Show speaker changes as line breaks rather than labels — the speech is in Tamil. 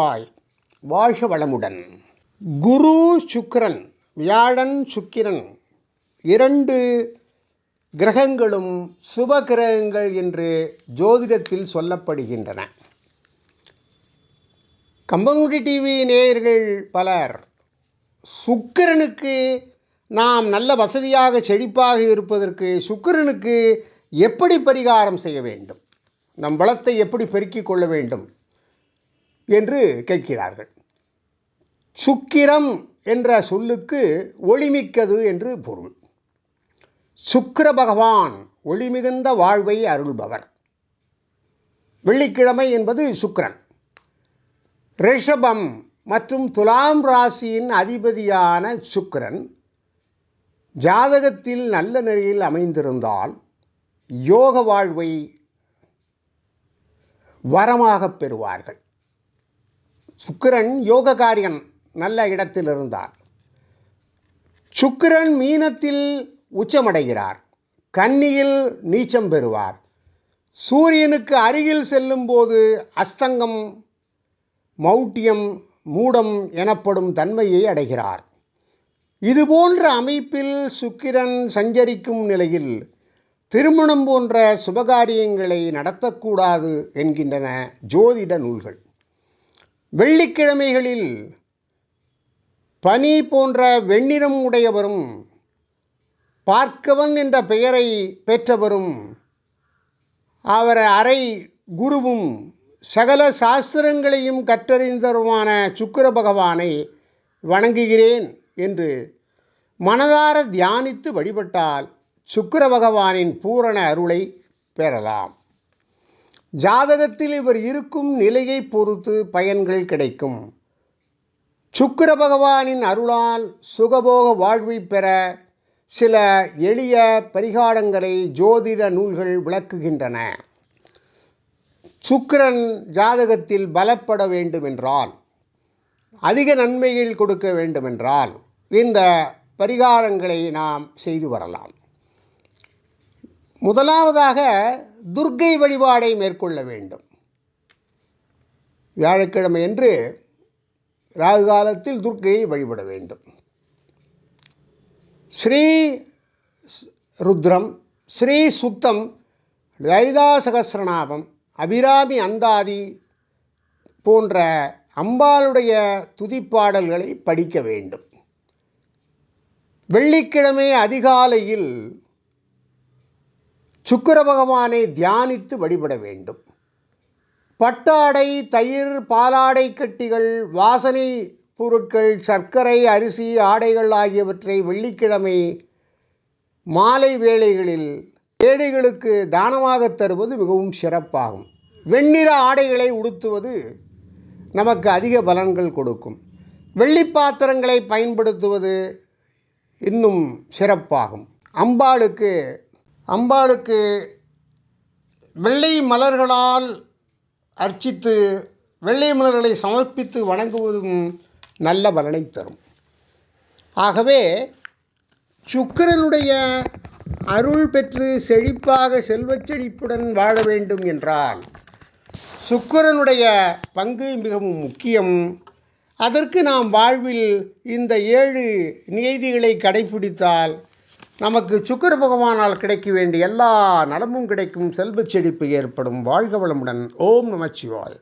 ஹாய் வாழ்க வளமுடன். குரு சுக்கிரன் வியாழன் சுக்கிரன் இரண்டு கிரகங்களும் சுப கிரகங்கள் என்று ஜோதிடத்தில் சொல்லப்படுகின்றன. கம்பங்குடி டிவி நேயர்கள் பலர் சுக்கிரனுக்கு நாம் நல்ல வசதியாக செழிப்பாக இருப்பதற்கு சுக்கிரனுக்கு எப்படி பரிகாரம் செய்ய வேண்டும்? நம் பலத்தை எப்படி பெருக்கிக் கொள்ள வேண்டும்? என்று கேட்கிறார்கள். சுக்கிரம் என்ற சொல்லுக்கு ஒளிமிக்கது என்று பொருள். சுக்கிர பகவான் ஒளிமிகுந்த வாழ்வை அருள்பவர். வெள்ளிக்கிழமை என்பது சுக்கிரன். ரிஷபம் மற்றும் துலாம் ராசியின் அதிபதியான சுக்கிரன் ஜாதகத்தில் நல்ல நிலையில் அமைந்திருந்தால் யோக வாழ்வை வரமாக பெறுவார்கள். சுக்கிரன் யோககாரியன் நல்ல இடத்தில் இருந்தார் சுக்கிரன் மீனத்தில் உச்சமடைகிறார். கன்னியில் நீச்சம் பெறுவார். சூரியனுக்கு அருகில் செல்லும்போது அஸ்தங்கம் மௌட்டியம் மூடம் எனப்படும் தன்மையை அடைகிறார். இதுபோன்ற அமைப்பில் சுக்கிரன் சஞ்சரிக்கும் நிலையில் திருமணம் போன்ற சுபகாரியங்களை நடத்தக்கூடாது என்கின்றன ஜோதிட நூல்கள். வெள்ளிக்கிழமைகளில் பனி போன்ற வெண்ணிறம் உடையவரும் பார்க்கவன் என்ற பெயரை பெற்றவரும் அவர் அறை குருவும் சகல சாஸ்திரங்களையும் கற்றறிந்தவருமான சுக்கிர பகவானை வணங்குகிறேன் என்று மனதார தியானித்து வழிபட்டால் சுக்கிர பகவானின் பூரண அருளை பெறலாம். ஜாதகத்தில் இவர் இருக்கும் நிலையை பொறுத்து பயன்கள் கிடைக்கும். சுக்கிர பகவானின் அருளால் சுகபோக வாழ்வை பெற சில எளிய பரிகாரங்களை ஜோதிட நூல்கள் விளக்குகின்றன. சுக்கிரன் ஜாதகத்தில் பலப்பட வேண்டுமென்றால் அதிக நன்மைகள் கொடுக்க வேண்டுமென்றால் இந்த பரிகாரங்களை நாம் செய்து வரலாம். முதலாவதாக துர்க்கை வழிபாடை மேற்கொள்ள வேண்டும். வியாழக்கிழமை என்று ராகு காலத்தில் துர்க்கையை வழிபட வேண்டும். ஸ்ரீ ருத்ரம் ஸ்ரீ சுத்தம் லலிதா சகசிரநாபம் அபிராமி அந்தாதி போன்ற அம்பாளுடைய துதிப்பாடல்களை படிக்க வேண்டும். வெள்ளிக்கிழமை அதிகாலையில் சுக்கிர பகவானை தியானித்து வழிபட வேண்டும். பட்டாடை தயிர் பாலாடை கட்டிகள் வாசனை பொருட்கள் சர்க்கரை அரிசி ஆடைகள் ஆகியவற்றை வெள்ளிக்கிழமை மாலை வேளைகளில் ஏழைகளுக்கு தானமாக தருவது மிகவும் சிறப்பாகும். வெண்ணிற ஆடைகளை உடுத்துவது நமக்கு அதிக பலன்கள் கொடுக்கும். வெள்ளி பாத்திரங்களை பயன்படுத்துவது இன்னும் சிறப்பாகும். அம்பாளுக்கு அம்பாளுக்கு வெள்ளை மலர்களால் அர்ச்சித்து வெள்ளை மலர்களை சமர்ப்பித்து வணங்குவதும் நல்ல பலனை தரும். ஆகவே சுக்கிரனுடைய அருள் பெற்று செழிப்பாக செல்வச் செழிப்புடன் வாழ வேண்டும் என்றால் சுக்கிரனுடைய பங்கு மிகவும் முக்கியம். அதற்கு நாம் வாழ்வில் இந்த ஏழு நியதிகளை கடைபிடித்தால் நமக்கு சுக்கர பகவானால் கிடைக்க வேண்டிய எல்லா நலமும் கிடைக்கும். செல்வச் செழிப்பு ஏற்படும். வாழ்க வளமுடன். ஓம் நமச்சிவாய்